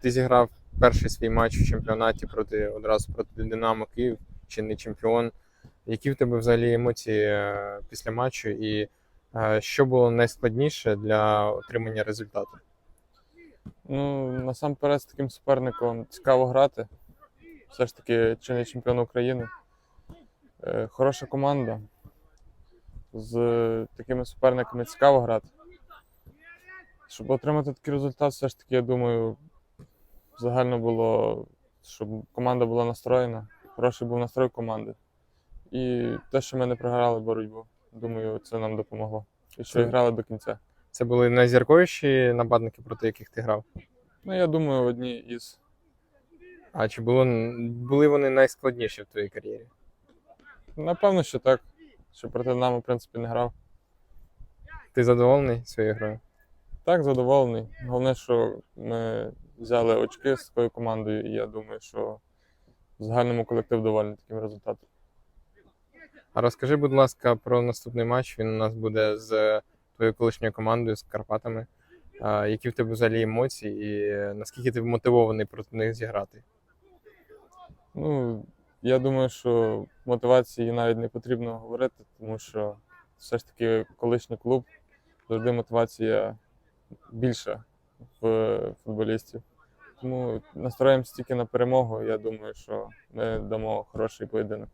Ти зіграв перший свій матч в чемпіонаті проти одразу проти Динамо Київ, чинний чемпіон. Які в тебе взагалі емоції е, після матчу, і е, що було найскладніше для отримання результату? Ну, насамперед з таким суперником цікаво грати. Все ж таки чинний чемпіон України. Е, Хороша команда. З такими суперниками цікаво грати. Щоб отримати такий результат, все ж таки, я думаю, загально було, щоб команда була настроєна, хороший був настрой команди. І те, що ми не програли боротьбу, думаю, це нам допомогло. І що грали до кінця. Це були найзірковіші нападники, проти яких ти грав? Ну, я думаю, одні із. А чи було, були вони найскладніші в твоїй кар'єрі? Напевно, що так. Що проти Динамо, в принципі, не грав. Ти задоволений своєю грою? Так, задоволений. Головне, що ми взяли очки з такою командою, і я думаю, що в загальному колектив довольний таким результатом. А розкажи, будь ласка, про наступний матч. Він у нас буде з твоєю колишньою командою, з Карпатами. А, які в тебе взагалі емоції, і наскільки ти мотивований проти них зіграти? Ну, я думаю, що мотивації навіть не потрібно говорити, тому що все ж таки колишній клуб завжди мотивація більша в футболістів. Тому настроїмося тільки на перемогу. Я думаю, що ми дамо хороший поєдинок.